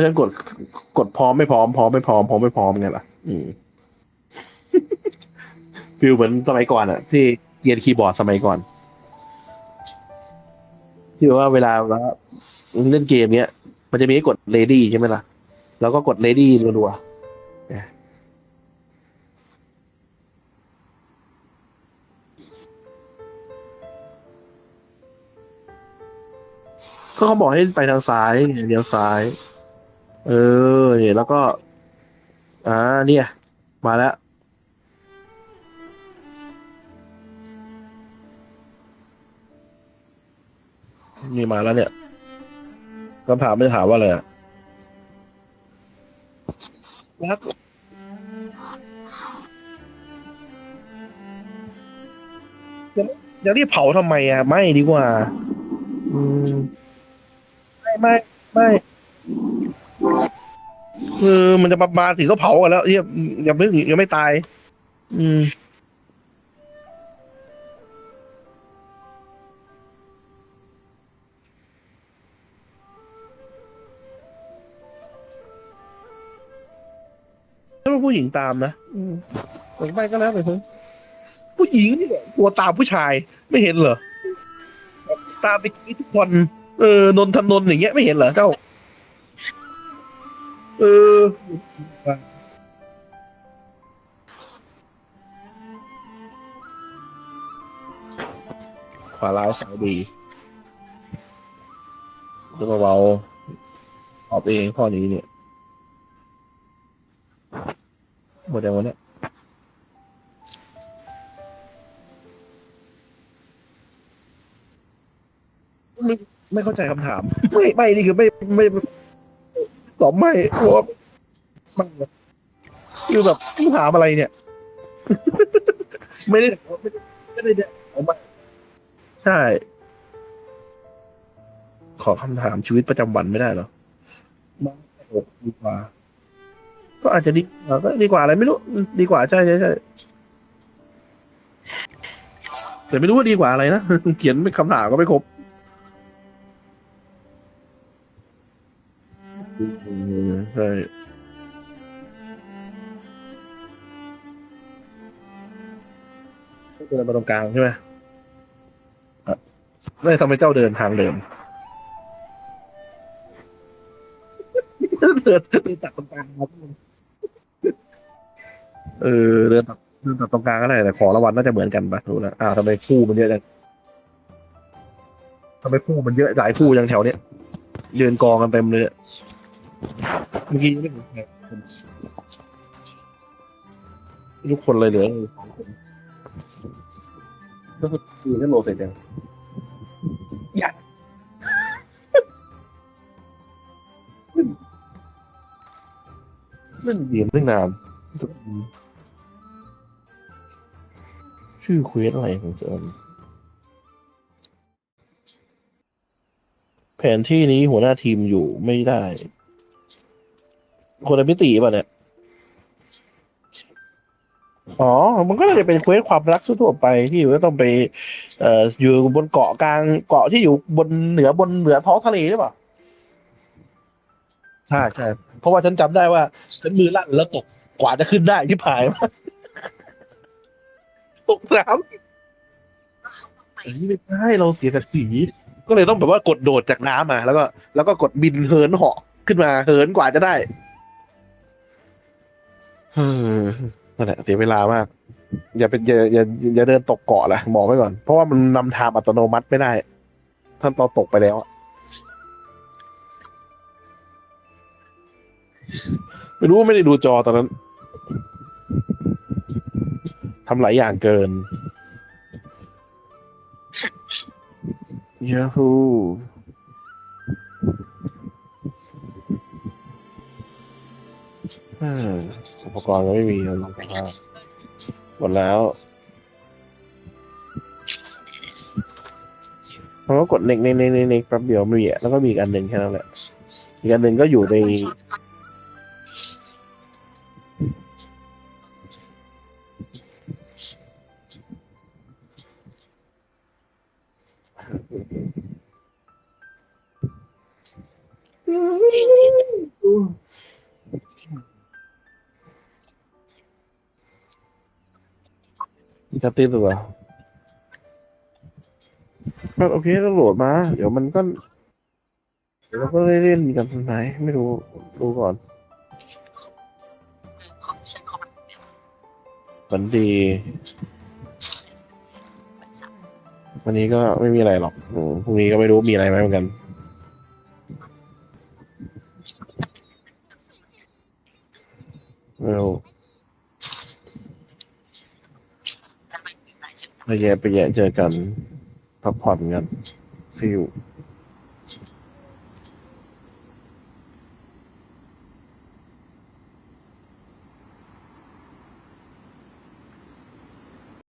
เพราะฉะนั้นกดกดพร้อมไม่พร้อมพร้อมไม่พร้อมพร้อมไม่พร้อมไงล่ะ อืมฟิลเหมือนสมัยก่อนอะที่เกียร์คีย์บอร์ดสมัยก่อน ที่แบบว่าเวลาเราเล่นเกมเนี้ย มันจะมีให้กดเลดี้ใช่ไหมล่ะ แล้วก็กดเลดี้รัวๆเนี่ยก็เขาบอกให้ไปทางซ้ายเนี่ยเลี้ยวซ้าย เออเนี่ยแล้วก็ อ่า เนี่ย มาแล้ว นี่มาแล้วเนี่ยคำถามไม่ถามว่าอะไรอะรักจะจะรีบเผาทำไมอะ ไม่ดีกว่า อืม ไม่ไม่ไม่ คือมันจะมามาถึงก็เผากันแล้วเหี้ยยังไม่ยังไม่ตาย อืมถ้าเป็นผู้หญิงตามนะอืมแต่ไม่ก็แล้วไปเถอะผู้หญิงนี่แหละตัวตามผู้ชายไม่เห็นเหรอตามไปกินทุกคนเออนนทนนท์อย่างเงี้ยไม่เห็นเหรอเจ้า เออขวาร้ายสายดีแล้วก็เบาออกเองข้อนี้เนี่ย หมดยังวะเนี่ยไม่ไม่เข้าใจคำถาม ไม่ ไม่ นี่คือไม่ไม่ ตอบไม่เพราะว่ามันคือแบบคำถามอะไรเนี่ย ไม่ได้ไม่ได้ไม่ได้เนี่ยเอามาใช่ ขอคำถามชีวิตประจำวันไม่ได้เหรอมาโอ้ดีกว่า ก็อาจจะดีกว่าก็ดีกว่าอะไรไม่รู้อืมดีกว่าใช่ใช่ใช่แต่ไม่รู้ว่าดีกว่าอะไรนะเขียนเป็นคำถามก็ไม่ครบ เดินมาตรงกลางใช่ไหมอะแล้ทำไมเจ้าเดินทางเดิมเดินเดินตัดตรงกลางครับเออเดินตัดเดินตัดตรงกลางก็ได้แต่ของรางวัลน่าจะเหมือนกันปะรู้แล้วอ้าวทำไมคู่มันเยอะจังทำไมคู่มันเยอะหลายคู่จังแถวเนี้ยเดินกองกันเต็มเลยเมื่อกี้ไม่เห็นใครทุกคนเลยเหลืออยู่สองคน ก็คือคือนั่นโลเสร็จยังยังเล่นเกมตั้งนาน ชื่อเควสอะไรของเจมแผนที่นี้หัวหน้าทีมอยู่ไม่ได้ คนละมิติป่ะเนี่ย อ๋อ มันก็น่าจะเป็นเควสความรักทั่วๆไปที่ว่าต้องไป เอ่ออยู่บนเกาะกลางเกาะที่อยู่บนเหนือบนเหนือท้องทะเลหรือเปล่าใช่ใช่เพราะว่าฉันจำได้ว่าฉันมือลั่นแล้วตกกว่าจะขึ้นได้ที่ผายมาตกน้ำเอ้ยไม่ได้เราเสียศักดิ์ศรีก็เลยต้องแบบว่ากดโดดจากน้ำมา แล้วก็ แล้วก็กดบินเหินเหาะขึ้นมาเหินกว่าจะได้เออ นั่นแหละเสียเวลามาก อย่าเป็นอย่าอย่าอย่าเดินตกเกาะละบอกไว้ก่อน เพราะว่ามันนำทางอัตโนมัติไม่ได้ ท่านตอนตกไปแล้วไม่รู้ไม่ได้ดูจอตอนนั้นทำหลายอย่างเกินย อุปกรณ์ก็ไม่มีแล้วลงกันว่าหมดแล้วเพราะว่ากดเน็กเน็กเน็กเน็กแป๊บเดียวไม่มีอะแล้วก็มีอีกอันหนึ่งแค่นั้นแหละ อีกอันหนึ่งก็อยู่ในเสียงที่จะติดหรือเปล่าก็โอเคก็โหลดมา เดี๋ยวมันก็เดี๋ยวเราก็ได้เล่นกันทางไหนไม่รู้ดูก่อนคอมฉันคอมฝันดี วันนี้ก็ไม่มีอะไรหรอกอืมพรุ่งนี้ก็ไม่รู้มีอะไรไหมเหมือนกัน ไม่รู้ อะ ไปแย่ไปแย่เจอกัน พักผ่อนกันฟิล